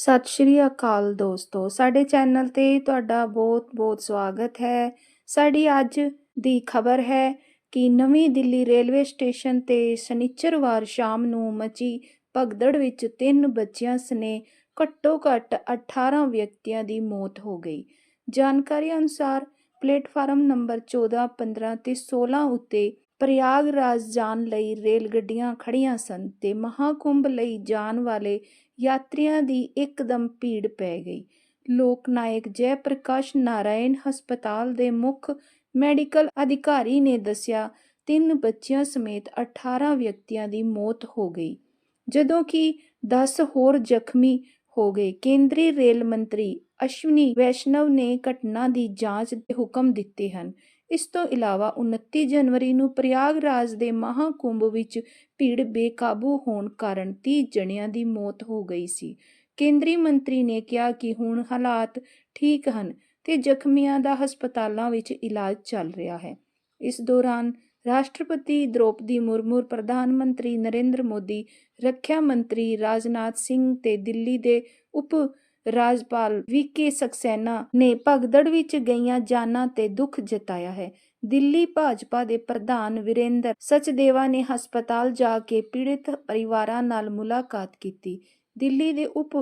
ਸਤਿ ਸ਼੍ਰੀ ਅਕਾਲ ਦੋਸਤੋ, ਸਾਡੇ ਚੈਨਲ ਤੇ ਤੁਹਾਡਾ ਬਹੁਤ-ਬਹੁਤ ਸਵਾਗਤ ਹੈ। ਸਾਡੀ ਅੱਜ ਦੀ ਖਬਰ ਹੈ ਕਿ ਨਵੀਂ ਦਿੱਲੀ ਰੇਲਵੇ ਸਟੇਸ਼ਨ ਤੇ ਸ਼ਨੀਚਰਵਾਰ ਸ਼ਾਮ ਨੂੰ ਮਚੀ ਭਗਦੜ ਵਿੱਚ ਤਿੰਨ ਬੱਚਿਆਂ ਸਨੇ ਘੱਟੋ-ਘੱਟ 18 ਵਿਅਕਤੀਆਂ ਦੀ ਮੌਤ ਹੋ ਗਈ। ਜਾਣਕਾਰੀ ਅਨੁਸਾਰ ਪਲੇਟਫਾਰਮ ਨੰਬਰ 14 15 ਤੇ 16 ਉੱਤੇ ਪ੍ਰਯਾਗਰਾਜ ਜਾਣ ਲਈ ਰੇਲ ਗੱਡੀਆਂ ਖੜੀਆਂ ਸਨ ਤੇ ਮਹਾਕੁੰਭ ਲਈ ਜਾਣ ਵਾਲੇ ਯਾਤਰੀਆਂ ਦੀ ਇੱਕਦਮ ਭੀੜ ਪੈ ਗਈ। ਲੋਕ ਨਾਇਕ ਜੈ ਪ੍ਰਕਾਸ਼ ਨਾਰਾਇਣ ਹਸਪਤਾਲ ਦੇ ਮੁੱਖ ਮੈਡੀਕਲ ਅਧਿਕਾਰੀ ਨੇ ਦੱਸਿਆ, ਤਿੰਨ ਬੱਚਿਆਂ ਸਮੇਤ 18 ਵਿਅਕਤੀਆਂ ਦੀ ਮੌਤ ਹੋ ਗਈ। ਜਦੋਂ ਕਿ ਦਸ ਹੋਰ ਜ਼ਖਮੀ ਹੋ ਗਏ। ਕੇਂਦਰੀ ਰੇਲ ਮੰਤਰੀ ਅਸ਼ਵਨੀ ਵੈਸ਼ਨਵ ਨੇ ਘਟਨਾ ਦੀ ਜਾਂਚ ਦੇ ਹੁਕਮ ਦਿੱਤੇ ਹਨ। ਇਸ ਤੋਂ ਇਲਾਵਾ 29 ਜਨਵਰੀ ਨੂੰ ਪ੍ਰਯਾਗਰਾਜ ਦੇ ਮਹਾਕੁੰਭ ਵਿੱਚ ਭੀੜ ਬੇਕਾਬੂ ਹੋਣ ਕਾਰਨ 30 ਜਣਿਆਂ ਦੀ ਮੌਤ ਹੋ ਗਈ ਸੀ। ਕੇਂਦਰੀ ਮੰਤਰੀ ਨੇ ਕਿਹਾ ਕਿ ਹੁਣ ਹਾਲਾਤ ਠੀਕ ਹਨ ਤੇ ਜ਼ਖਮੀਆਂ ਦਾ ਹਸਪਤਾਲਾਂ ਵਿੱਚ ਇਲਾਜ ਚੱਲ ਰਿਹਾ ਹੈ। ਇਸ ਦੌਰਾਨ ਰਾਸ਼ਟਰਪਤੀ ਦ੍ਰੋਪਦੀ ਮੁਰਮੂ ਪ੍ਰਧਾਨ ਮੰਤਰੀ ਨਰਿੰਦਰ ਮੋਦੀ, ਰੱਖਿਆ ਮੰਤਰੀ ਰਾਜਨਾਥ ਸਿੰਘ ਤੇ ਦਿੱਲੀ ਦੇ ਉਪ ਰਾਜਪਾਲ ਵੀ ਕੇ ਸਕਸੈਨਾ ਨੇ ਭਗਦੜ ਵਿੱਚ ਗਈਆਂ ਜਾਨਾਂ ਤੇ ਦੁੱਖ ਜਤਾਇਆ ਹੈ। ਦਿੱਲੀ ਭਾਜਪਾ ਦੇ ਪ੍ਰਧਾਨ ਵਿਰੇਂਦਰ ਸਚਦੇਵਾ ਨੇ ਹਸਪਤਾਲ ਜਾ ਕੇ ਪੀੜਿਤ ਪਰਿਵਾਰਾਂ ਨਾਲ ਮੁਲਾਕਾਤ ਕੀਤੀ। ਦਿੱਲੀ ਦੇ ਉਪ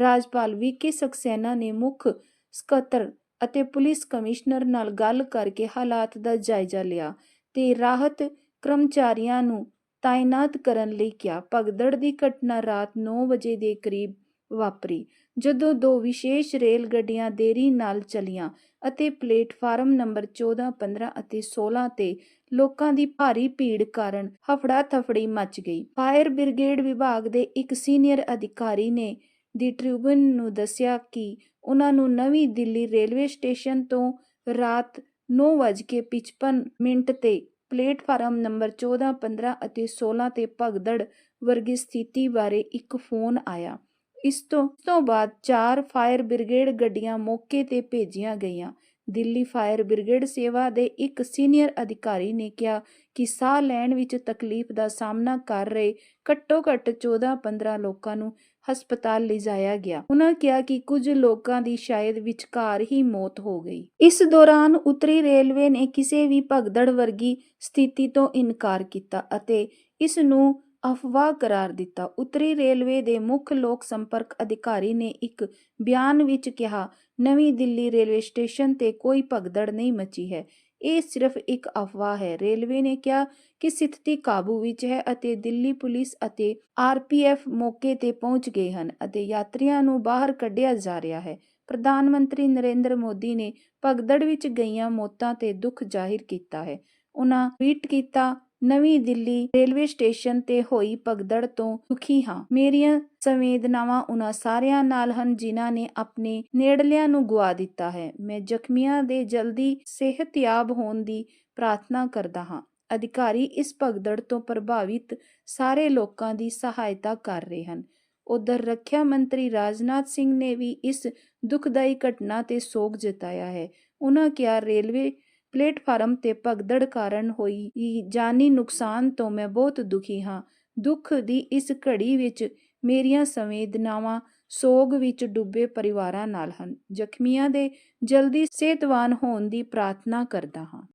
ਰਾਜਪਾਲ ਵੀ ਕੇ ਸਕਸੈਨਾ ਨੇ ਮੁੱਖ ਸਕੱਤਰ ਅਤੇ ਪੁਲਿਸ ਕਮਿਸ਼ਨਰ ਨਾਲ ਗੱਲ ਕਰਕੇ ਹਾਲਾਤ ਦਾ ਜਾਇਜ਼ਾ ਲਿਆ। ਤੇ ਰਾਹਤ ਕਰਮਚਾਰੀਆਂ ਨੂੰ ਤਾਇਨਾਤ ਕਰਨ ਲਈ ਕਿਹਾ। ਭਗਦੜ ਦੀ ਘਟਨਾ ਰਾਤ ਨੌ ਵਜੇ ਦੇ ਕਰੀਬ ਵਾਪਰੀ ਜਦੋਂ ਦੋ ਵਿਸ਼ੇਸ਼ ਰੇਲ ਗੱਡੀਆਂ ਦੇਰੀ ਨਾਲ ਚਲੀਆਂ ਅਤੇ ਪਲੇਟਫਾਰਮ ਨੰਬਰ 14, 15 ਅਤੇ 16 ਤੇ ਲੋਕਾਂ ਦੀ ਭਾਰੀ ਭੀੜ ਕਾਰਨ ਹਫੜਾ ਤਫੜੀ ਮਚ ਗਈ। ਫਾਇਰ ਬ੍ਰਿਗੇਡ ਵਿਭਾਗ ਦੇ ਇੱਕ ਸੀਨੀਅਰ ਅਧਿਕਾਰੀ ਨੇ ਦੀ ਟ੍ਰਿਬਿਊਨ ਨੂੰ ਦੱਸਿਆ ਕਿ ਉਹਨਾਂ ਨੂੰ ਨਵੀਂ ਦਿੱਲੀ ਰੇਲਵੇ ਸਟੇਸ਼ਨ ਤੋਂ ਰਾਤ 9:55 ਮਿੰਟ ਤੇ ਪਲੇਟਫਾਰਮ ਨੰਬਰ 14, 15 ਅਤੇ 16 ਤੇ ਭਗਦੜ ਵਰਗੀ ਸਥਿਤੀ ਬਾਰੇ ਇੱਕ ਫੋਨ ਆਇਆ। ਇਸ ਤੋਂ ਬਾਅਦ ਚਾਰ ਫਾਇਰ ਬ੍ਰਿਗੇਡ ਗੱਡੀਆਂ ਮੌਕੇ ਤੇ ਭੇਜੀਆਂ ਗਈਆਂ। ਦਿੱਲੀ ਫਾਇਰ ਬ੍ਰਿਗੇਡ ਸੇਵਾ ਦੇ ਇੱਕ ਸੀਨੀਅਰ ਅਧਿਕਾਰੀ ਨੇ ਕਿਹਾ ਕਿ ਸਾਹ ਲੈਣ ਵਿੱਚ ਤਕਲੀਫ ਦਾ ਸਾਹਮਣਾ ਕਰ ਰਹੇ ਘੱਟੋ-ਘੱਟ 14-15 ਲੋਕਾਂ ਨੂੰ ਹਸਪਤਾਲ ਲਿਜਾਇਆ ਗਿਆ। ਉਹਨਾਂ ਕਿਹਾ ਕਿ ਕੁਝ ਲੋਕਾਂ ਦੀ ਸ਼ਾਇਦ ਵਿਚਕਾਰ ਹੀ ਮੌਤ ਹੋ ਗਈ। ਇਸ ਦੌਰਾਨ ਉੱਤਰੀ ਰੇਲਵੇ ਨੇ ਕਿਸੇ ਵੀ ਭਗਦੜ ਵਰਗੀ ਸਥਿਤੀ ਤੋਂ ਇਨਕਾਰ ਕੀਤਾ ਅਤੇ ਇਸ ਨੂੰ ਅਫਵਾਹ ਕਰਾਰ ਦਿੱਤਾ। ਉੱਤਰੀ ਰੇਲਵੇ ਦੇ ਮੁੱਖ ਲੋਕ ਸੰਪਰਕ ਅਧਿਕਾਰੀ ਨੇ ਇੱਕ ਬਿਆਨ ਵਿੱਚ ਕਿਹਾ, ਨਵੀਂ ਦਿੱਲੀ ਰੇਲਵੇ ਸਟੇਸ਼ਨ ਤੇ ਕੋਈ ਭਗਦੜ ਨਹੀਂ ਮਚੀ ਹੈ। ਇਹ ਸਿਰਫ ਇੱਕ ਅਫਵਾਹ ਹੈ। ਰੇਲਵੇ ਨੇ ਕਿਹਾ ਕਿ ਸਥਿਤੀ ਕਾਬੂ ਵਿੱਚ ਹੈ ਅਤੇ ਦਿੱਲੀ ਪੁਲਿਸ ਅਤੇ ਆਰਪੀਐਫ ਮੌਕੇ ਤੇ ਪਹੁੰਚ ਗਏ ਹਨ ਅਤੇ ਯਾਤਰੀਆਂ ਨੂੰ ਬਾਹਰ ਕੱਢਿਆ ਜਾ ਰਿਹਾ ਹੈ। ਪ੍ਰਧਾਨ ਮੰਤਰੀ ਨਰਿੰਦਰ ਮੋਦੀ ਨੇ ਭਗਦੜ ਵਿੱਚ ਗਈਆਂ ਮੌਤਾਂ ਤੇ ਦੁੱਖ ਜ਼ਾਹਿਰ ਕੀਤਾ ਹੈ। ਉਹਨਾਂ ਟਵੀਟ ਕੀਤਾ ਨਵੀਂ ਦਿੱਲੀ ਰੇਲਵੇ ਸਟੇਸ਼ਨ ਤੇ ਹੋਈ ਭਗਦੜ ਤੋਂ ਦੁਖੀ ਹਾਂ। ਮੇਰੀਆਂ ਸੰਵੇਦਨਾਵਾਂ ਉਹਨਾਂ ਸਾਰਿਆਂ ਨਾਲ ਹਨ ਜਿਨ੍ਹਾਂ ਨੇ ਆਪਣੇ ਨੇੜਲਿਆਂ ਨੂੰ ਗਵਾ ਦਿੱਤਾ ਹੈ। ਮੈਂ ਜ਼ਖਮੀਆਂ ਦੇ ਜਲਦੀ ਸਿਹਤਯਾਬ ਹੋਣ ਦੀ ਪ੍ਰਾਰਥਨਾ ਕਰਦਾ ਹਾਂ। ਅਧਿਕਾਰੀ ਇਸ ਭਗਦੜ ਤੋਂ ਪ੍ਰਭਾਵਿਤ ਸਾਰੇ ਲੋਕਾਂ ਦੀ ਸਹਾਇਤਾ ਕਰ ਰਹੇ ਹਨ। ਉਧਰ ਰੱਖਿਆ ਮੰਤਰੀ ਰਾਜਨਾਥ ਸਿੰਘ ਨੇ ਵੀ ਇਸ ਦੁਖਦਾਈ ਘਟਨਾ ਤੇ ਸੋਗ ਜਤਾਇਆ ਹੈ। ਉਹਨਾਂ ਕਿਹਾ, ਰੇਲਵੇ ਪਲੇਟਫਾਰਮ ਤੇ ਭਗਦੜ ਕਾਰਨ ਹੋਈ ਜਾਨੀ ਨੁਕਸਾਨ ਤੋਂ ਮੈਂ ਬਹੁਤ ਦੁਖੀ ਹਾਂ। ਦੁੱਖ ਦੀ ਇਸ ਘੜੀ ਵਿੱਚ ਮੇਰੀਆਂ ਸੰਵੇਦਨਾਵਾਂ ਸੋਗ ਵਿੱਚ ਡੁੱਬੇ ਪਰਿਵਾਰਾਂ ਨਾਲ ਹਨ। ਜ਼ਖਮੀਆਂ ਦੇ ਜਲਦੀ ਸਿਹਤਵਾਨ ਹੋਣ ਦੀ ਪ੍ਰਾਰਥਨਾ ਕਰਦਾ ਹਾਂ।